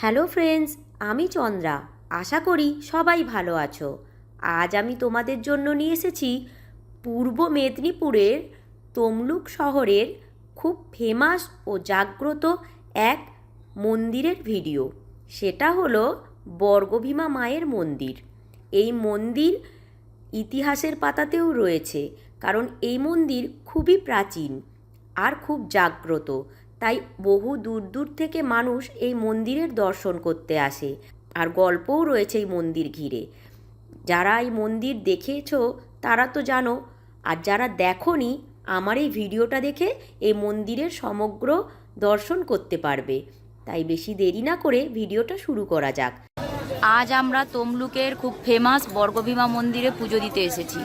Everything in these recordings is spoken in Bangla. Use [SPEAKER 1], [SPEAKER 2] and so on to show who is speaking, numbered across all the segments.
[SPEAKER 1] হ্যালো ফ্রেন্ডস, আমি চন্দ্রা। আশা করি সবাই ভালো আছো। আজ আমি তোমাদের জন্য নিয়ে এসেছি পূর্ব মেদিনীপুরের তমলুক শহরের খুব ফেমাস ও জাগ্রত এক মন্দিরের ভিডিও সেটা হলো বর্গভীমা মায়ের মন্দির। এই মন্দির ইতিহাসের পাতাতেও রয়েছে, কারণ এই মন্দির খুবই প্রাচীন আর খুব জাগ্রত। তাই বহু দূর দূর থেকে মানুষ এই মন্দিরের দর্শন করতে আসে। আর গল্পও রয়েছে এই মন্দির ঘিরে। যারা এই মন্দির দেখেছ, তারা তো জানো, আর যারা দেখোনি, আমার এই ভিডিওটা দেখে এই মন্দিরের সমগ্র দর্শন করতে পারবে। তাই বেশি দেরি না করে ভিডিওটা শুরু করা যাক।
[SPEAKER 2] আজ আমরা তমলুকের খুব ফেমাস বর্গভীমা মন্দিরে পুজো দিতে এসেছি।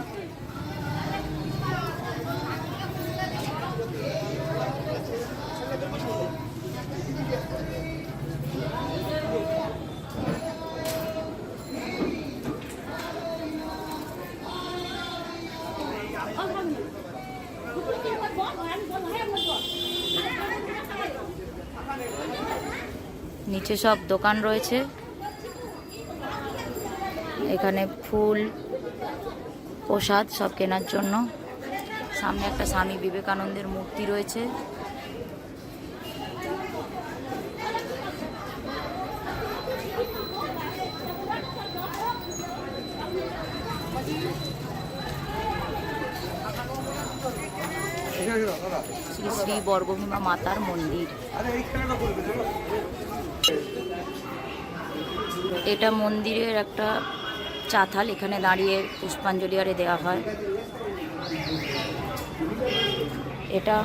[SPEAKER 2] নিচে সব দোকান রয়েছে। এখানে ফুল, প্রসাদ সব কেনার জন্য। সামনে একটা স্বামী বিবেকানন্দের মূর্তি রয়েছে। শ্রী শ্রী বর্গভীমা মাতার মন্দির। এটা মন্দিরের একটা চাতাল এখানে দাঁড়িয়ে পুষ্পাঞ্জলি আরে দেওয়া হয়। এটা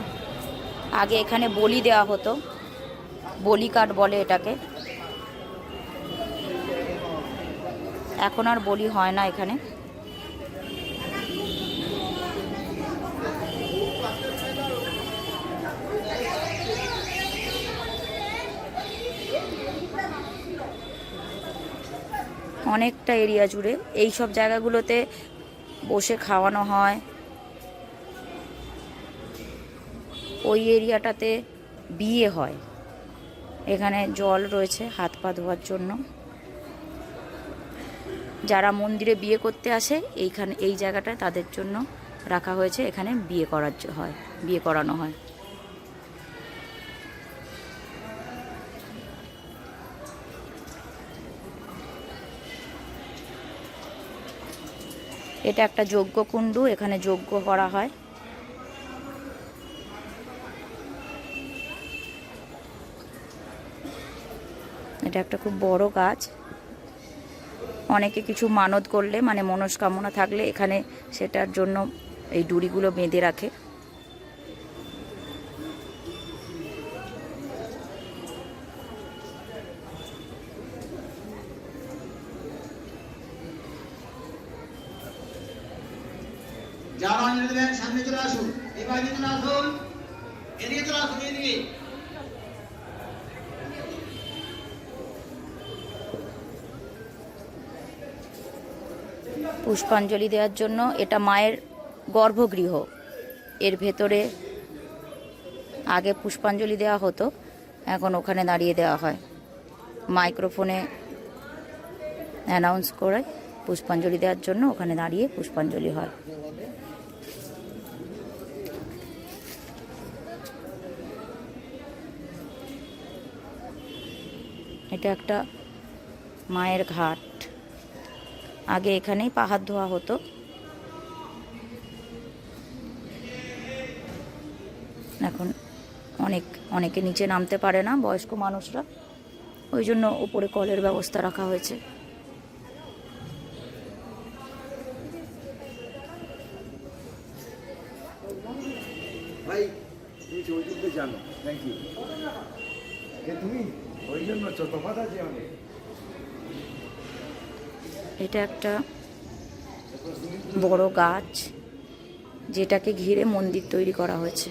[SPEAKER 2] আগে এখানে বলি দেওয়া হতো, বলি কাঠ বলে এটাকে। এখন আর বলি হয় না এখানে। অনেকটা এরিয়া জুড়ে এই সব জায়গাগুলোতে বসে খাওয়ানো হয়। ওই এরিয়াটাতে বিয়ে হয়। এখানে জল রয়েছে হাত পা ধোয়ার জন্য। যারা মন্দিরে বিয়ে করতে আসে, এইখানে, এই জায়গাটা তাদের জন্য রাখা হয়েছে। এখানে বিয়ে করার হয়, বিয়ে করানো হয়। এটা একটা যজ্ঞ কুণ্ডু, এখানে যজ্ঞ করা হয়। এটা একটা খুব বড় গাছ। অনেকে কিছু মানত করলে মানে মনস্কামনা থাকলে এখানে সেটার জন্য এই ডুরিগুলো বেঁধে রাখে।
[SPEAKER 3] সামনে চলে আসুন। এবার চলে আসুন। এদিকে চলে আসুন, এদিকে।
[SPEAKER 2] পুষ্পাঞ্জলি দেওয়ার জন্য এটা মায়ের গর্ভগৃহ। এর ভেতরে আগে পুষ্পাঞ্জলি দেওয়া হতো, এখন ওখানে দাঁড়িয়ে দেওয়া হয়। মাইক্রোফোনে অ্যানাউন্স করে পুষ্পাঞ্জলি দেওয়ার জন্য ওখানে দাঁড়িয়ে পুষ্পাঞ্জলি হয়। এটা একটা মায়ের ঘাট। আগে এখানেই পাহাড় ধোয়া হতো। এখন অনেক, অনেকে নিচে নামতে পারে না, বয়স্ক মানুষরা। ওই জন্য উপরে কলের ব্যবস্থা রাখা হয়েছে।
[SPEAKER 4] ভাই, তুমি জানো তুমি? ওই জন্য অনেক
[SPEAKER 2] এটা একটা বড় গাছ যেটাকে ঘিরে মন্দির তৈরি করা হয়েছে।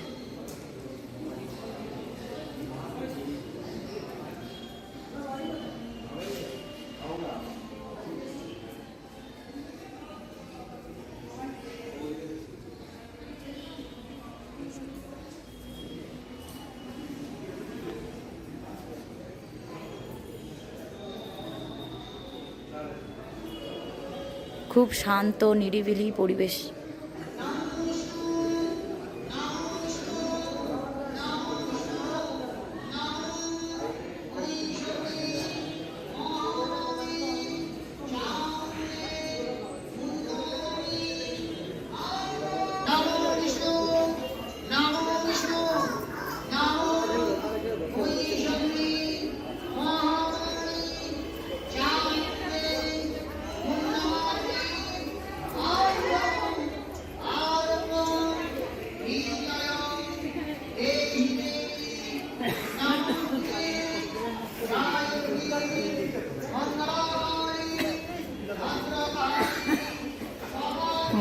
[SPEAKER 2] খুব শান্ত নিরিবিলি পরিবেশ।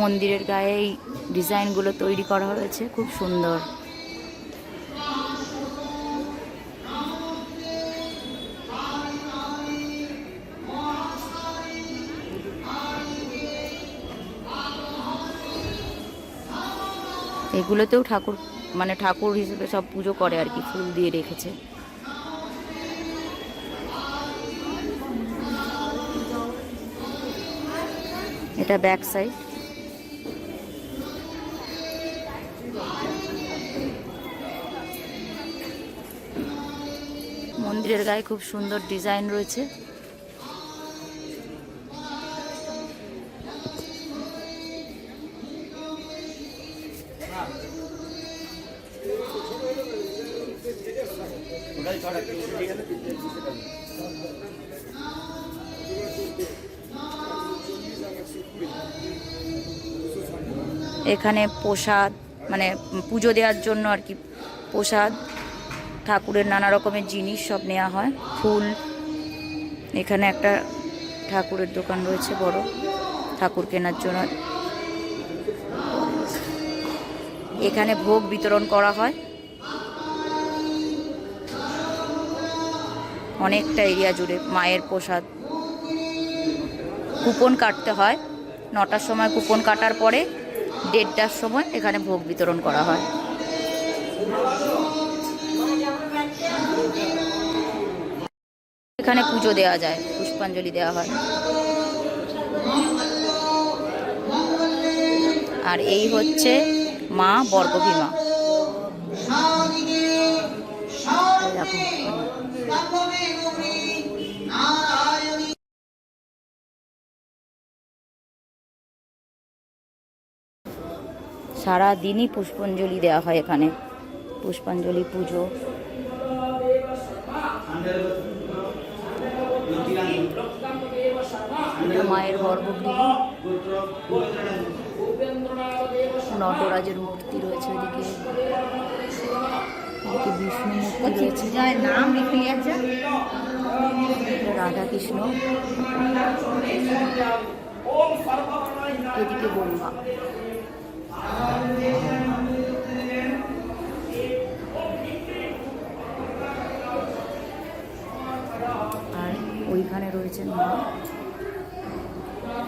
[SPEAKER 2] মন্দিরের গায়ে এই ডিজাইনগুলো তৈরি করা হয়েছে, খুব সুন্দর। এগুলোতেও ঠাকুর মানে ঠাকুর হিসেবে সব পুজো করে আর কি, ফুল দিয়ে রেখেছে। এটা ব্যাক সাইড। মন্দিরের গায়ে খুব সুন্দর ডিজাইন রয়েছে। এখানে প্রসাদ মানে পুজো দেওয়ার জন্য আর কি প্রসাদ। ঠাকুরের নানা রকমের জিনিস সব নেওয়া হয়। ফুল, এখানে একটা ঠাকুরের দোকান রয়েছে বড়, ঠাকুর কেনার জন্য। এখানে ভোগ বিতরণ করা হয়। অনেকটা এরিয়া জুড়ে মায়ের প্রসাদ। কুপন কাটতে হয়। নটার সময় কুপন কাটার পরে দেড়টার সময় এখানে ভোগ বিতরণ করা হয়। এখানে পুজো দেওয়া যায়, পুষ্পাঞ্জলি দেওয়া হয়। আর এই হচ্ছে মা বর্গভীমা।
[SPEAKER 5] সাদিকে
[SPEAKER 2] দেখো
[SPEAKER 5] সর্বমে নারায়ণী
[SPEAKER 2] সারা দিনই পুষ্পাঞ্জলি দেওয়া হয় এখানে। পুষ্পাঞ্জলি পুজো। মায়ের গর্ভগৃহ। নটরাজের মূর্তি রয়েছে ওইদিকে। বিষ্ণু মূর্তি রয়েছে। নাম লিখে রাধা কৃষ্ণ এদিকে গঙ্গা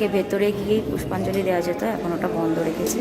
[SPEAKER 2] আগে ভেতরে গিয়েই পুষ্পাঞ্জলি দেওয়া যেত, এখন ওটা বন্ধ রেখেছে,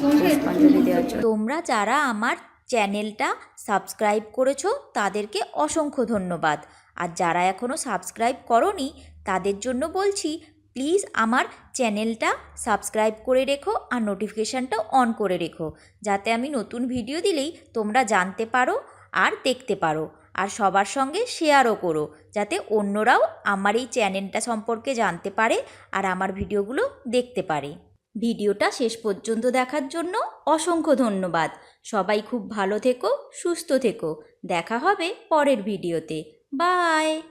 [SPEAKER 2] পুষ্পাঞ্জলি দেওয়ার জন্য।
[SPEAKER 6] তোমরা যারা আমার চ্যানেলটা সাবস্ক্রাইব করেছ, তাদেরকে অসংখ্য ধন্যবাদ। আর যারা এখনও সাবস্ক্রাইব করনি, তাদের জন্য বলছি, প্লিজ আমার চ্যানেলটা সাবস্ক্রাইব করে রেখো আর নোটিফিকেশানটা অন করে রেখো, যাতে আমি নতুন ভিডিও দিলেই তোমরা জানতে পারো আর দেখতে পারো। আর সবার সঙ্গে শেয়ারও করো, যাতে অন্যরাও আমার এই চ্যানেলটা সম্পর্কে জানতে পারে আর আমার ভিডিওগুলো দেখতে পারে। ভিডিওটা শেষ পর্যন্ত দেখার জন্য অসংখ্য ধন্যবাদ। সবাই খুব ভালো থেকো, সুস্থ থেকো। দেখা হবে পরের ভিডিওতে। বাই